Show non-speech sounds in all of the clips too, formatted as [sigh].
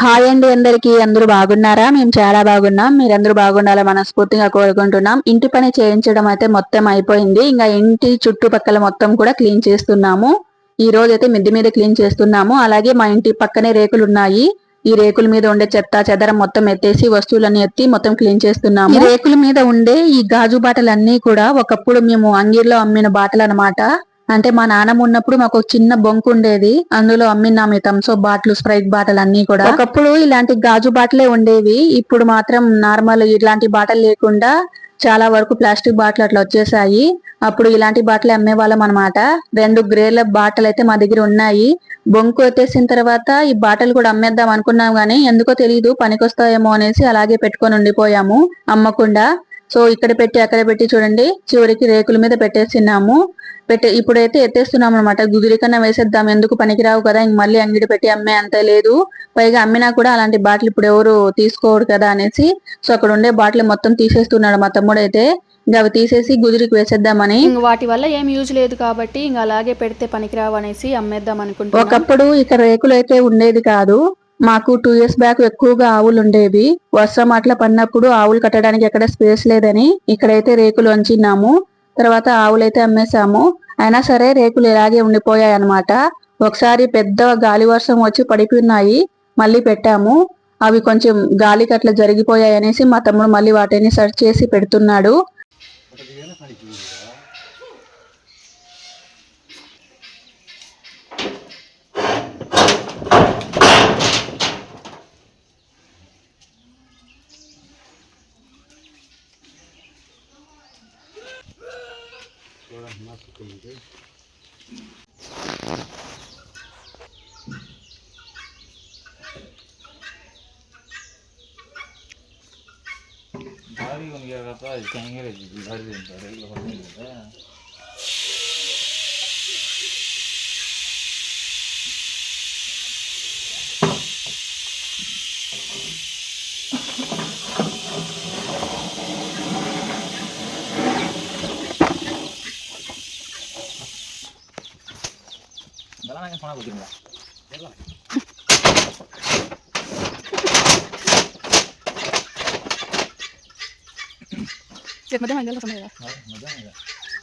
Hi అండి అందరికి. అందరూ బాగున్నారా? మేము చాలా బాగున్నాం. మీరందరూ బాగుండాలి మనస్ఫూర్తిగా కోరుకుంటున్నాం. ఇంటి పని చేయించడం అయితే మొత్తం అయిపోయింది. ఇంకా ఇంటి చుట్టుపక్కల మొత్తం కూడా క్లీన్ చేస్తున్నాము. ఈ రోజు అయితే మిద్ది మీద క్లీన్ చేస్తున్నాము. అలాగే మా ఇంటి పక్కనే రేకులు ఉన్నాయి ఈ రేకుల మీద ఉండే చెత్త చెదరం మొత్తం ఎత్తేసి వస్తువులన్నీ ఎత్తి మొత్తం క్లీన్ చేస్తున్నాము. ఈ రేకుల మీద ఉండే ఈ గాజు బాటలన్నీ కూడా ఒకప్పుడు మేము అంగీర్లో అమ్మిన బాటలు అన్నమాట అంటే మా నాన్నమ్మ ఉన్నప్పుడు మాకు ఒక చిన్న బొంకు ఉండేది. అందులో అమ్మినాం ఈ థమ్స్అప్ బాటిల్ స్ప్రైట్ బాటిల్ అన్ని కూడా. ఒకప్పుడు ఇలాంటి గాజు బాటలే ఉండేవి. ఇప్పుడు మాత్రం నార్మల్ ఇలాంటి బాటలు లేకుండా చాలా వరకు ప్లాస్టిక్ బాటిల్ అట్లా వచ్చేసాయి. అప్పుడు ఇలాంటి బాటలు అమ్మేవాళ్ళం అనమాట రెండు గ్రేల బాటిల్ అయితే మా దగ్గర ఉన్నాయి. బొంకు వచ్చేసిన తర్వాత ఈ బాటిల్ కూడా అమ్మేద్దాం అనుకున్నాం గానీ ఎందుకో తెలియదు పనికొస్తాయేమో అనేసి అలాగే పెట్టుకొని ఉండిపోయాము అమ్మకుండా. సో ఇక్కడ పెట్టి అక్కడ పెట్టి చూడండి. చివరికి రేకుల మీద పెట్టేస్తున్నాము. పెట్టే ఇప్పుడైతే ఎత్తేస్తున్నాం అనమాట గుదిరి కన్నా వేసేద్దాం. ఎందుకు పనికిరావు కదా? ఇంక మళ్ళీ అంగిడి పెట్టి అమ్మే అంత లేదు. పైగా అమ్మినా కూడా అలాంటి బాటిల్ ఇప్పుడు ఎవరు తీసుకోరు కదా అనేసి. సో అక్కడ ఉండే బాటిల్ మొత్తం తీసేస్తున్నాడు మా తమ్ముడు అయితే. ఇంకా అవి తీసేసి గుదిరికి వేసేద్దామని. వాటి వల్ల ఏం యూజ్ లేదు కాబట్టి ఇంక అలాగే పెడితే పనికిరావు అనేసి అమ్మేద్దాం అనుకుంటున్నాం. ఒకప్పుడు ఇక్కడ రేకులు అయితే ఉండేది కాదు. మాకు టూ ఇయర్స్ బ్యాక్ ఎక్కువగా ఆవులు ఉండేవి. వర్షం అట్లా పడినప్పుడు ఆవులు కట్టడానికి ఎక్కడ స్పేస్ లేదని ఇక్కడైతే రేకులు అంచినాము తర్వాత ఆవులైతే అమ్మేశాము. అయినా సరే రేకులు ఇలాగే ఉండిపోయాయి అనమాట ఒకసారి పెద్ద గాలి వర్షం వచ్చి పడిపోయినాయి. మళ్ళీ పెట్టాము. అవి కొంచెం గాలికి అట్లా జరిగిపోయాయి అనేసి మా తమ్ముడు మళ్ళీ వాటిని సెర్చ్ చేసి పెడుతున్నాడు. गाडी घेऊन गेला का आज काही गेली गाडी घेऊन गाडी [laughs]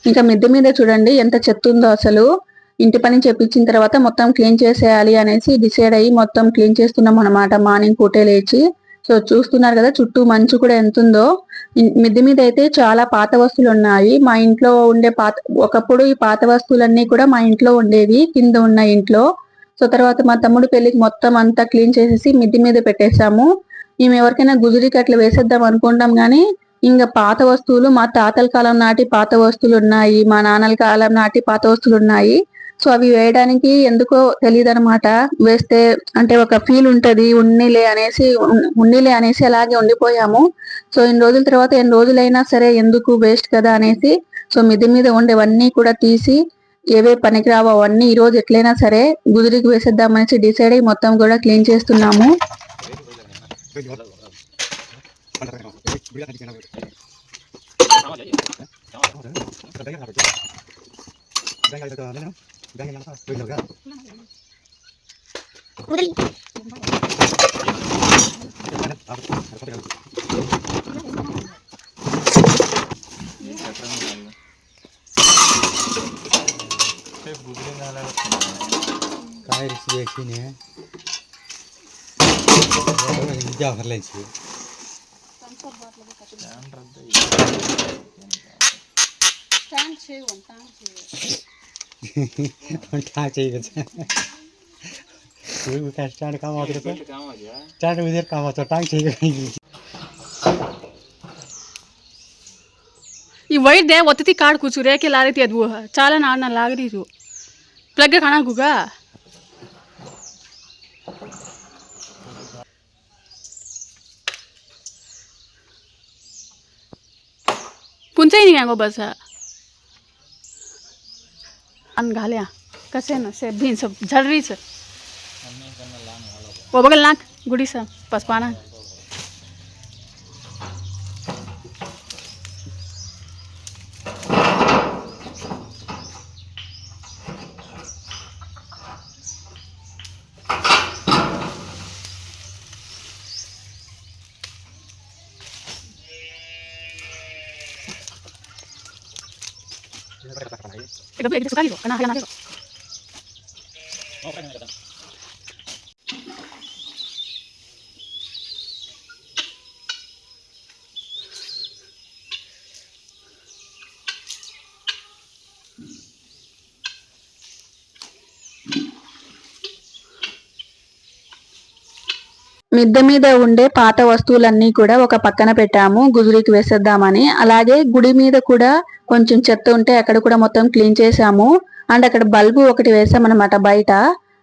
ఇంకా మిద్దె మీద చూడండి ఎంత చెత్త ఉందో అసలు. ఇంటి పని చేపించిన తర్వాత మొత్తం క్లీన్ చేసేయాలి అనేసి డిసైడ్ అయ్యి మొత్తం క్లీన్ చేస్తున్నాం అనమాట మార్నింగ్ పూటే లేచి. సో చూస్తున్నారు కదా చుట్టూ మంచు కూడా ఎంత ఉందో మిద్దె మీద అయితే చాలా పాత వస్తువులు ఉన్నాయి. మా ఇంట్లో ఉండే పాత ఒకప్పుడు ఈ పాత వస్తువులన్నీ కూడా మా ఇంట్లో ఉండేవి కింద ఉన్న ఇంట్లో. సో తర్వాత మా తమ్ముడు పెళ్ళికి మొత్తం అంతా క్లీన్ చేసేసి మిద్దె మీద పెట్టేశాము. మేము ఎవరికైనా గుజురికి అట్లా వేసేద్దాం అనుకుంటాం కానీ ఇంకా పాత వస్తువులు మా తాతల కాలం నాటి పాత వస్తువులు ఉన్నాయి మా నాన్నల కాలం నాటి పాత వస్తువులు ఉన్నాయి. సో అవి వేయడానికి ఎందుకో తెలియదు అనమాట వేస్తే అంటే ఒక ఫీల్ ఉంటది ఉన్నిలే అనేసి ఉన్నిలే అనేసి అలాగే ఉండిపోయాము. సో ఎన్ని రోజుల తర్వాత ఎన్ని రోజులైనా సరే ఎందుకు వేస్ట్ కదా అనేసి సో మిది మీద ఉండేవన్నీ కూడా తీసి ఏవే పనికిరావు అవన్నీ ఈ రోజు ఎట్లయినా సరే గుదిరికి వేసేద్దామనేసి డిసైడ్ అయ్యి మొత్తం కూడా క్లీన్ చేస్తున్నాము. [laughs] गुजरी झाला काय रिस्क एक्शन है विद्या भरलायची पण ठाचे काय स्टँड कामाचं [laughs] कसं कामाच्या स्टँड उद्या कामाचं टांग ठीक ಈ ವೈದ್ಯ ಒತ್ತಿ ಕಾಡು ಕೂಚು ರೇಖೆ ಲಾರೈತಿ ಅದು ಚಾಲ ನಾನು ಲಾಗರೀರು ಪ್ಲಗ್ ಕಾಣಾಗುಗ અને ઘાલ્યા કશે ને છે ભીન સબ જરરી છે ઓ બગલ નાખ ગુડી સા પસપાના Pero voy a ir a su cálido. Canal, canal, మిద్దె మీద ఉండే పాత వస్తువులన్నీ కూడా ఒక పక్కన పెట్టాము గుజురికి వేసేద్దామని. అలాగే గుడి మీద కూడా కొంచెం చెత్త ఉంటే అక్కడ కూడా మొత్తం క్లీన్ చేసాము అండ్ అక్కడ బల్బు ఒకటి వేసామన్నమాట బయట.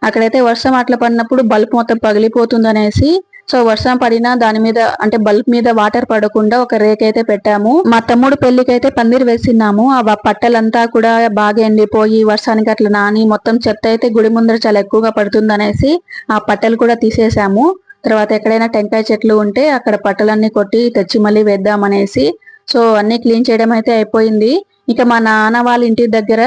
అక్కడైతే వర్షం అట్లా పడినప్పుడు బల్బ్ మొత్తం పగిలిపోతుంది అనేసి సో వర్షం పడినా దాని మీద అంటే బల్బ్ మీద వాటర్ పడకుండా ఒక రేక్ అయితే పెట్టాము. మా తమ్ముడు పెళ్ళికి అయితే పందిరి వేసినాము ఆ పట్టలంతా కూడా బాగా ఎండిపోయి వర్షానికి అట్లా నాని మొత్తం చెత్త అయితే గుడి ముందర చాలా ఎక్కువగా పడుతుంది అనేసి ఆ పట్టలు కూడా తీసేసాము. తర్వాత ఎక్కడైనా టెంకాయ చెట్లు ఉంటే అక్కడ పట్టలన్నీ కొట్టి తెచ్చి మళ్ళీ వేద్దామనేసి సో అన్ని క్లీన్ చేయడం అయితే అయిపోయింది. ఇక మా నాన్న వాళ్ళ ఇంటి దగ్గర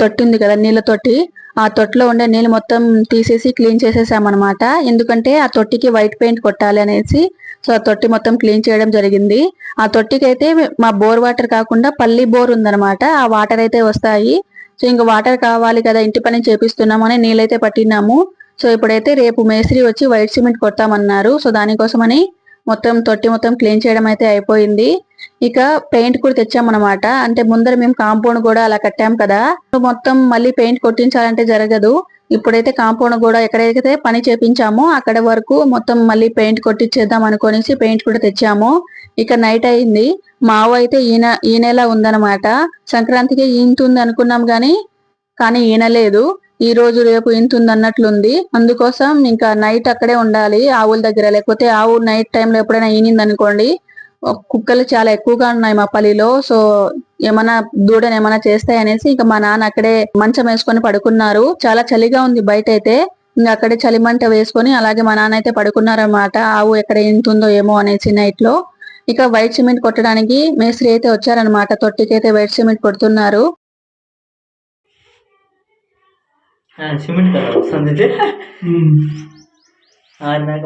తొట్టి ఉంది కదా నీళ్ళ తొట్టి. ఆ తొట్టిలో ఉండే నీళ్ళు మొత్తం తీసేసి క్లీన్ చేసేసామన్నమాట. ఎందుకంటే ఆ తొట్టికి వైట్ పెయింట్ కొట్టాలి అనేసి సో ఆ తొట్టి మొత్తం క్లీన్ చేయడం జరిగింది. ఆ తొట్టికి అయితే మా బోర్ వాటర్ కాకుండా పల్లి బోర్ ఉందన్నమాట. ఆ వాటర్ అయితే వస్తాయి. సో ఇంక వాటర్ కావాలి కదా ఇంటి పని చేపిస్తున్నామని నీళ్ళైతే పట్టినాము. సో ఇప్పుడైతే రేపు మేస్త్రి వచ్చి వైట్ సిమెంట్ కొడతామన్నారు. సో దానికోసమని మొత్తం తొట్టి మొత్తం క్లీన్ చేయడం అయితే అయిపోయింది. ఇక పెయింట్ కూడా తెచ్చామన్నమాట. అంటే ముందర మేము కాంపౌండ్ కూడా అలా కట్టాం కదా. సో మొత్తం మళ్ళీ పెయింట్ కొట్టించాలంటే జరగదు. ఇప్పుడైతే కాంపౌండ్ కూడా ఎక్కడైతే పని చేపించామో అక్కడ వరకు మొత్తం మళ్ళీ పెయింట్ కొట్టించేద్దాం అనుకోనేసి పెయింట్ కూడా తెచ్చాము. ఇక నైట్ అయింది. మావ అయితే ఈన ఈనెలా ఉందన్నమాట. సంక్రాంతికి ఈనుతుంది అనుకున్నాం గాని కానీ ఈనలేదు. ఈ రోజు రేపు ఇంతుంది అన్నట్లుంది అందుకోసం ఇంకా నైట్ అక్కడే ఉండాలి ఆవుల దగ్గర. లేకపోతే ఆవు నైట్ టైంలో ఎప్పుడైనా ఈనింది అనుకోండి కుక్కలు చాలా ఎక్కువగా ఉన్నాయి మా పల్లిలో. సో ఏమైనా దూడని ఏమైనా చేస్తాయి అనేసి ఇంకా మా నాన్న అక్కడే మంచం వేసుకొని పడుకున్నారు. చాలా చలిగా ఉంది బయట అయితే ఇంకా అక్కడే చలిమంట వేసుకొని అలాగే మా నాన్న అయితే పడుకున్నారన్నమాట. ఆవు ఎక్కడ ఇంతుందో ఏమో అనేసి నైట్లో ఇక వైట్ సిమెంట్ కొట్టడానికి మేస్త్రి అయితే వచ్చారనమాట తొట్టికి అయితే వైట్ సిమెంట్ కొడుతున్నారు. సిమెంట్ కలర్ వస్తుంది ఇది. ఆడినాక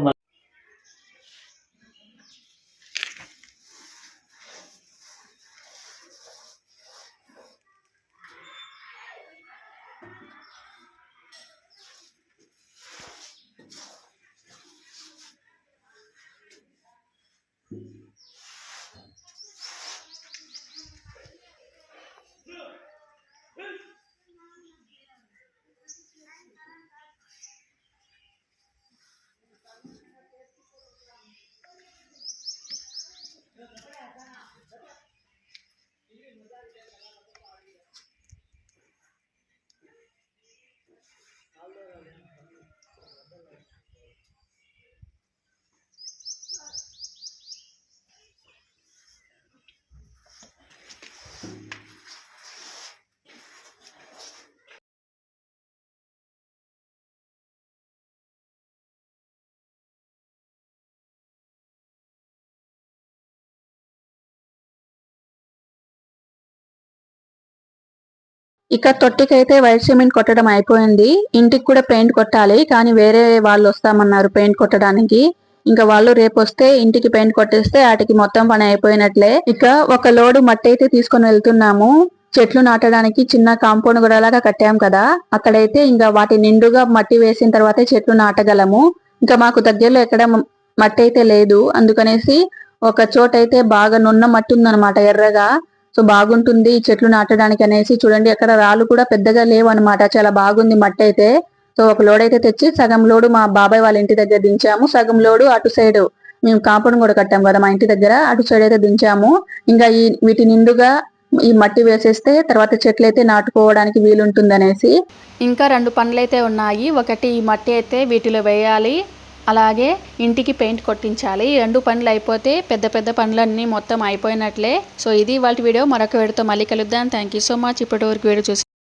ఇక తొట్టికైతే వైట్ సిమెంట్ కొట్టడం అయిపోయింది. ఇంటికి కూడా పెయింట్ కొట్టాలి కానీ వేరే వాళ్ళు వస్తామన్నారు పెయింట్ కొట్టడానికి. ఇంకా వాళ్ళు రేపు వస్తే ఇంటికి పెయింట్ కొట్టేస్తే వాటికి మొత్తం పని అయిపోయినట్లే. ఇక ఒక లోడు మట్టి అయితే తీసుకొని వెళ్తున్నాము. చెట్లు నాటడానికి చిన్న కాంపౌండ్ గొడవలాగా కట్టాం కదా. అక్కడైతే ఇంకా వాటి నిండుగా మట్టి వేసిన తర్వాతే చెట్లు నాటగలము. ఇంకా మాకు దగ్గరలో ఎక్కడ మట్టి అయితే లేదు. అందుకనేసి ఒక చోట అయితే బాగా నున్న మట్టి ఉందన్నమాట ఎర్రగా. సో బాగుంటుంది ఈ చెట్లు నాటడానికి అనేసి. చూడండి అక్కడ రాళ్ళు కూడా పెద్దగా లేవు అనమాట చాలా బాగుంది మట్టి అయితే. సో ఒక లోడ్ అయితే తెచ్చి సగం లోడు మా బాబాయ్ వాళ్ళ ఇంటి దగ్గర దించాము. సగం లోడు అటు సైడ్ మేము కాంపౌండ్ కూడా కట్టాము కదా మా ఇంటి దగ్గర. అటు సైడ్ అయితే దించాము. ఇంకా ఈ వీటి నిండుగా ఈ మట్టి వేసేస్తే తర్వాత చెట్లు అయితే నాటుకోవడానికి వీలుంటుంది అనేసి. ఇంకా రెండు పనులు అయితే ఉన్నాయి. ఒకటి ఈ మట్టి అయితే వీటిలో వేయాలి. అలాగే ఇంటికి పెయింట్ కొట్టించాలి. ఈ రెండు పనులు అయిపోతే పెద్ద పెద్ద పనులన్నీ మొత్తం అయిపోయినట్లే. సో ఇది వాళ్ళ వీడియో. మరొక వీడియోతో మళ్ళీ కలుద్దాం. థ్యాంక్ యూ సో మచ్ ఇప్పటివరకు వీడియో చూసి